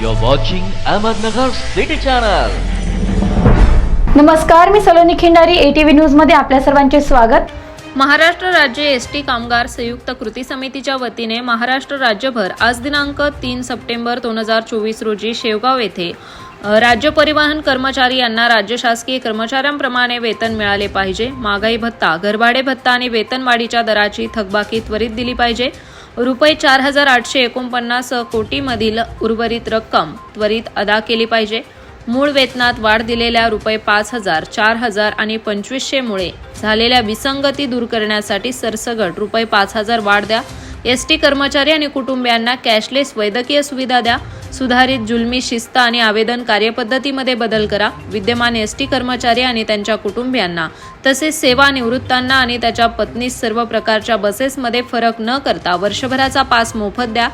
You're watching Ahmednagar City Channel. नमस्कार मी Saloni Khindari ATV न्यूजमध्ये आपल्या सर्वांचे स्वागत. महाराष्ट्र राज्य एस टी कामगार संयुक्त कृती समितीच्या वतीने महाराष्ट्र राज्यभर आज दिनांक तीन सप्टेंबर दोन हजार चोवीस रोजी शेवगाव येथे राज्य परिवहन कर्मचारी यांना राज्य शासकीय कर्मचाऱ्यांप्रमाणे वेतन मिळाले पाहिजे. महागाई भत्ता घरभाडे भत्ता आणि वेतनवाढीच्या दराची थकबाकी त्वरित दिली पाहिजे. रुपये चार हजार आठशे एकोणपन्नास कोटीमधील उर्वरित रक्कम त्वरित अदा केली पाहिजे. मूळ वेतनात वाढ दिलेल्या रुपये पाच हजार चार हजार आणि पंचवीसशेमुळे झालेल्या विसंगती दूर करण्यासाठी सरसगट रुपये पाच हजार वाढ द्या. एस टी कर्मचारी आणि कुटुंबियांना कॅशलेस वैद्यकीय सुविधा द्या. सुधारित जुलमी शिस्त आणि आवेदन कार्यपद्धतीमध्ये बदल करा. विद्यमान एस टी कर्मचारी आणि त्यांच्या कुटुंबियांना. तसेच सेवानिवृत्तांना आणि त्याच्या पत्नीस सर्व प्रकारच्या बसेसमध्ये फरक न करता वर्षभराचा पास मोफत द्या.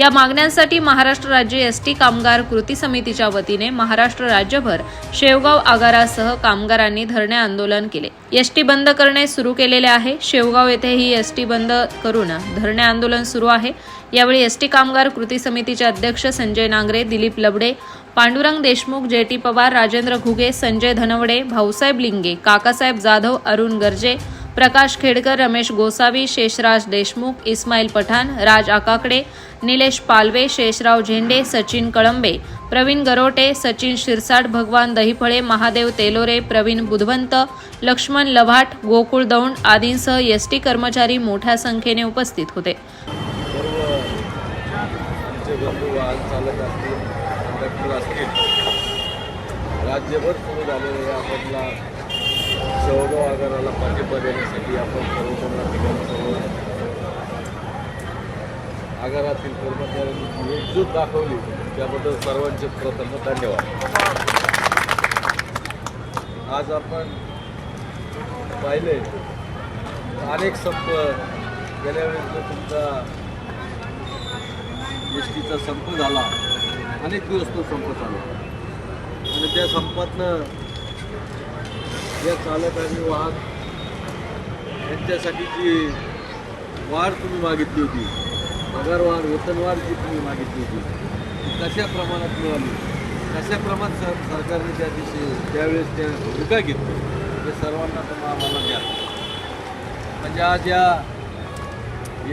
या मागण्यांसाठी महाराष्ट्र राज्य एस टी कामगार कृती समितीच्या वतीने महाराष्ट्र राज्यभर शेवगाव आगारासह कामगारांनी धरणे आंदोलन केले. एस टी बंद करणे सुरू केलेले आहे. शेवगाव येथे ही एस टी बंद करून धरणे आंदोलन सुरू आहे. यावेळी एस टी कामगार कृती समितीचे अध्यक्ष संजय नांगरे दिलीप लबडे पांडुरंग देशमुख जे टी पवार राजेंद्र घुगे संजय धनवडे भाऊसाहेब लिंगे काकासाहेब जाधव अरुण गर्जे प्रकाश खेडकर रमेश गोसावी शेषराज देशमुख इस्माईल पठाण राज आकाकडे निलेश पालवे शेषराव झेंडे सचिन कळंबे प्रवीण गरोटे सचिन शिरसाट भगवान दहिफळे महादेव तेलोरे प्रवीण बुधवंत लक्ष्मण लव्हाट गोकुळ दौंड आदींसह एस टी कर्मचारी मोठ्या संख्येने उपस्थित होते. राज्यभर सुरू झालेल्या आपला शेवगाव आगाराला पाठिंबा देण्यासाठी आपण सर्वजण ठिकाणी सर्व आगारातील कर्मचाऱ्यांनी एकजूट दाखवली त्याबद्दल सर्वांचे प्रथम धन्यवाद. आज आपण पाहिले अनेक संप गेल्या वेळेस जो तुमचा एस टीचा संप झाला अनेक दिवस तो संप झाला आणि त्या संपातनं या चालक आणि वाहक यांच्यासाठी जी वाढ तुम्ही मागितली होती पगारवाढ वेतनवाढ जी तुम्ही मागितली होती ती कशा प्रमाणात मिळाली? कशा प्रमाणात सर सरकारने त्या दिवशी त्यावेळेस त्या भूमिका घेतली? हे सर्वांना तुम्हाला आम्हाला द्या. म्हणजे आज या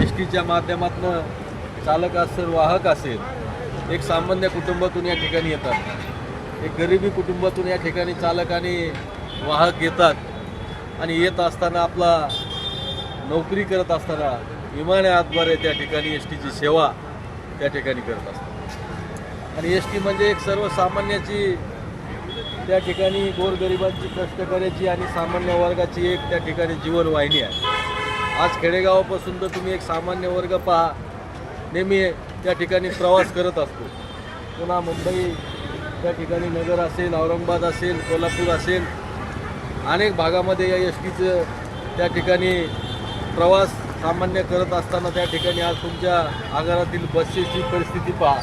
एस टीच्या माध्यमातून चालक असेल वाहक असेल एक सामान्य कुटुंबातून या ठिकाणी येतात. एक गरिबी कुटुंबातून या ठिकाणी चालक आणि वाहक येतात आणि येत असताना आपला नोकरी करत असताना विमाने आतद्वारे त्या ठिकाणी एस टीची सेवा त्या ठिकाणी करत असतात. आणि एस टी म्हणजे एक सर्वसामान्याची त्या ठिकाणी गोरगरिबांची कष्टकऱ्याची आणि सामान्य वर्गाची एक त्या ठिकाणी जीवनवाहिनी आहे. आज खेडेगावापासून तर तुम्ही एक सामान्य वर्ग पहा नेहमी त्या ठिकाणी प्रवास करत असतो. पुन्हा मुंबई त्या ठिकाणी नगर असेल औरंगाबाद असेल कोल्हापूर असेल अनेक भागामध्ये या एस टीचं त्या ठिकाणी प्रवास सामान्य करत असताना त्या ठिकाणी आज तुमच्या आगारातील बसेसची परिस्थिती पहा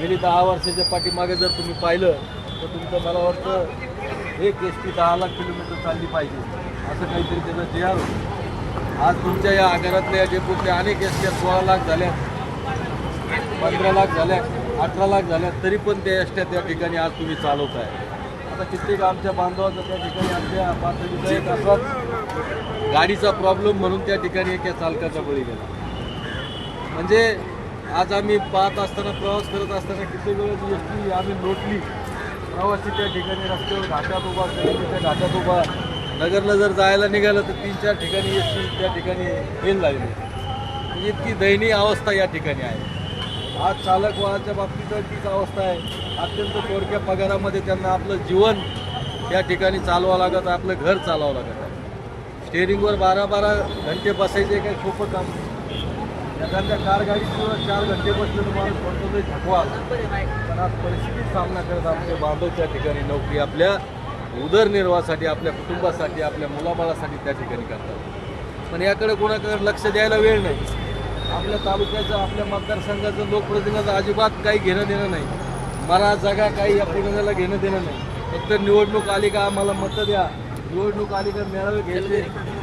गेली दहा वर्षाच्या पाठीमागे जर तुम्ही पाहिलं तर तुमचं मला वाटतं एक एस टी दहा लाख किलोमीटर चालली पाहिजे असं काहीतरी त्याचं जे होतं. आज तुमच्या या आगारातल्या या डेपोतल्या अनेक एस ट्या सोळा लाख झाल्या पंधरा लाख झाल्या अठरा लाख झाल्या तरी पण त्या एस ट्या त्या ठिकाणी आज तुम्ही चालवत आहे आता कित्येक आमच्या बांधवाचं त्या ठिकाणी आमच्या पातळीचा एक असाच गाडीचा प्रॉब्लेम म्हणून त्या ठिकाणी एका चालकाचा बळी गेला. म्हणजे आज आम्ही पाहत असताना प्रवास करत असताना कित्येक वेळेस एस टी आम्ही लोटली प्रवासी त्या ठिकाणी रस्त्यावर घाटात उभा त्या घाटात उभा नगरला जर जायला निघालं तर तीन चार ठिकाणी एस टी त्या ठिकाणी येईल लागली. इतकी दयनीय अवस्था या ठिकाणी आहे. आज चालक वाहनाच्या बाबतीत तीच अवस्था आहे. अत्यंत थोडक्या पगारामध्ये त्यांना आपलं जीवन या ठिकाणी चालवावं लागत आहे आपलं घर चालवावं लागत. आहे स्टेअरिंगवर बारा बारा घंटे बसायचे काही सोपं काम एखाद्या कार गाडीसुद्धा चार घंटे बसले तुम्हाला माणूस तरी थकवा पण आज परिस्थितीत सामना करत आमचे बांधव त्या ठिकाणी नोकरी आपल्या उदरनिर्वाहासाठी आपल्या कुटुंबासाठी आपल्या मुलाबाळासाठी त्या ठिकाणी करतात. पण याकडे कोणाकडे लक्ष द्यायला वेळ नाही. आपल्या तालुक्याचं आपल्या मतदारसंघाचं लोकप्रतिनिधीचं अजिबात काही घेणं देणं नाही. मला जगा काही या पुण्याला घेणं देणं नाही. फक्त निवडणूक आली का आम्हाला मतं द्या. निवडणूक आली का मेळावे घ्यायचे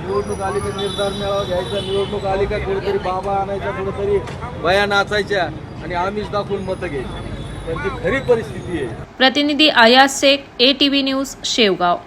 निवडणूक आली का निर्धार मेळावा घ्यायचा निवडणूक आली का कुठेतरी बाबा आणायचा कुठेतरी बया नाचायच्या आणि आम्हीच दाखवून मतं घ्यायची. त्यांची खरी परिस्थिती आहे. प्रतिनिधी Ayas Shaikh A T V news Shevgaon.